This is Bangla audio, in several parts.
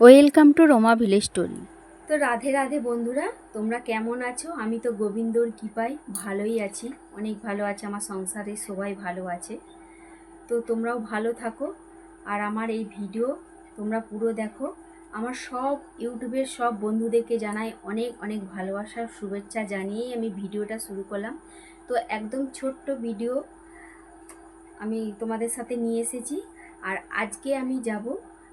Welcome to Roma village story. তো রাধে রাধে বন্ধুরা, তোমরা কেমন আছো? আমি তো গোবিন্দর কৃপায় ভালোই আছি। অনেক ভালো আছে আমার সংসারে, সবাই ভালো আছে। তো তোমরাও ভালো থাকো। আর আমার এই ভিডিও তোমরা পুরো দেখো। আমার সব ইউটিউবের সব বন্ধুদেরকে জানাই অনেক অনেক ভালোবাসার শুভেচ্ছা জানিয়েই আমি ভিডিওটা শুরু করলাম। তো একদম ছোট্ট ভিডিও আমি তোমাদের সাথে নিয়ে এসেছি। আর আজকে আমি যাব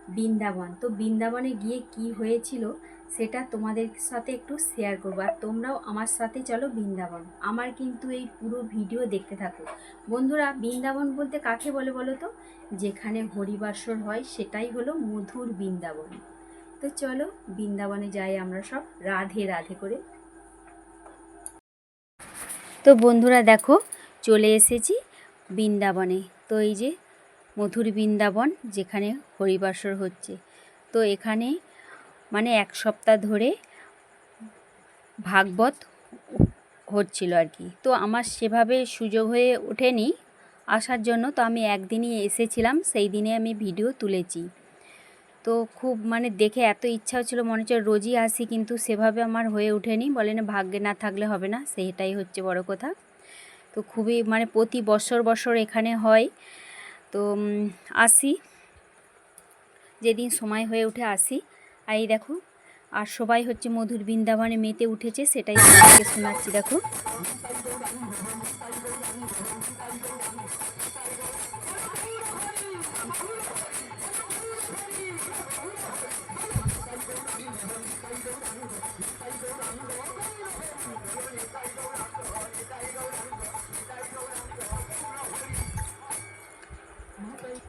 বৃন্দাবন। তো বৃন্দাবনে গিয়ে কি হয়েছিল সেটা তোমাদের সাথে একটু শেয়ার করব। আর তোমরাও আমার সাথে চলো বৃন্দাবন। আমার কিন্তু এই পুরো ভিডিও দেখতে থাকো। বন্ধুরা, বৃন্দাবন বলতে কাকে বলে বলো তো? যেখানে হরিবাসর হয়, সেটাই হলো মধুর বৃন্দাবন। তো চলো বৃন্দাবনে যাই আমরা সব, রাধে রাধে করে। তো বন্ধুরা দেখো, চলে এসেছি বৃন্দাবনে। তো এই যে মধুর বৃন্দাবন, যেখানে হরিবাসর হচ্ছে। তো এখানে মানে এক সপ্তাহ ধরে ভাগবত হচ্ছিল আর কি। তো আমার সেভাবে সুযোগ হয়ে ওঠেনি আসার জন্য, তো আমি একদিনই এসেছিলাম, সেই দিনে আমি ভিডিও তুলেছি। তো খুব মানে দেখে এত ইচ্ছা হচ্ছিল, মনে হচ্ছে রোজই আসি, কিন্তু সেভাবে আমার হয়ে ওঠেনি। বলেন, ভাগ্যে না থাকলে হবে না সেটাই হচ্ছে বড় কথা। তো খুবই মানে প্রতি বছর বছর এখানে হয়। তো আসি। যেদিন সময় হয়ে উঠে আসি। আর এই দেখো, আর সবাই হচ্ছে মধুর বৃন্দাবনে মেতে উঠেছে, সেটাই শোনাচ্ছি, দেখো।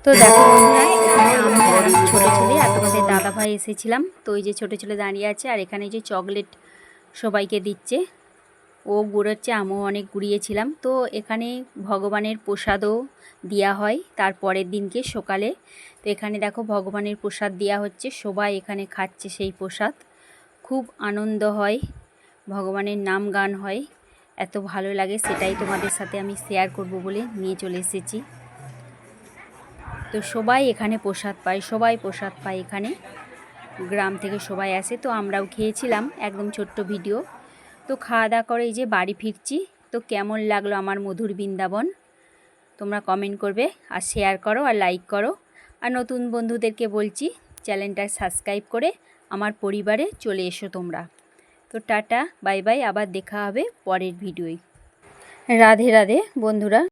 তো দেখো বন্ধুরা, এখানে আমি আর ছোটো ছেলে আর তোমাদের দাদা ভাই এসেছিলাম। তো ওই যে ছোটো ছেলে দাঁড়িয়ে আছে আর এখানে যে চকলেট সবাইকে দিচ্ছে। ও গুড়োচ্ছে, আমিও অনেক গুড়িয়েছিলাম। তো এখানে ভগবানের প্রসাদও দেওয়া হয় তার পরের দিনকে সকালে। তো এখানে দেখো ভগবানের প্রসাদ দেওয়া হচ্ছে, সবাই এখানে খাচ্ছে সেই প্রসাদ। খুব আনন্দ হয়, ভগবানের নাম গান হয়। এত ভালো লাগে, সেটাই তোমাদের সাথে আমি শেয়ার করব বলে নিয়ে চলে এসেছি। তো সবাই এখানে প্রসাদ পায়, সবাই প্রসাদ পায় এখানে। গ্রাম থেকে সবাই আসে, তো আমরাও খেয়েছিলাম একদম ছোট্ট ভিডিও। তো খাওয়া দাওয়া করে এই যে বাড়ি ফিরছি, তো কেমন লাগল আমার মধুর বৃন্দাবন? তোমরা কমেন্ট করবে, আর শেয়ার করো, আর লাইক করো। আর নতুন বন্ধুদেরকে বলছি চ্যানেলটা সাবস্ক্রাইব করে আমার পরিবারে চলে এসো তোমরা। তো টাটা বাই বাই আবার দেখা হবে পরের ভিডিওয়। রাধে রাধে, বন্ধুরা।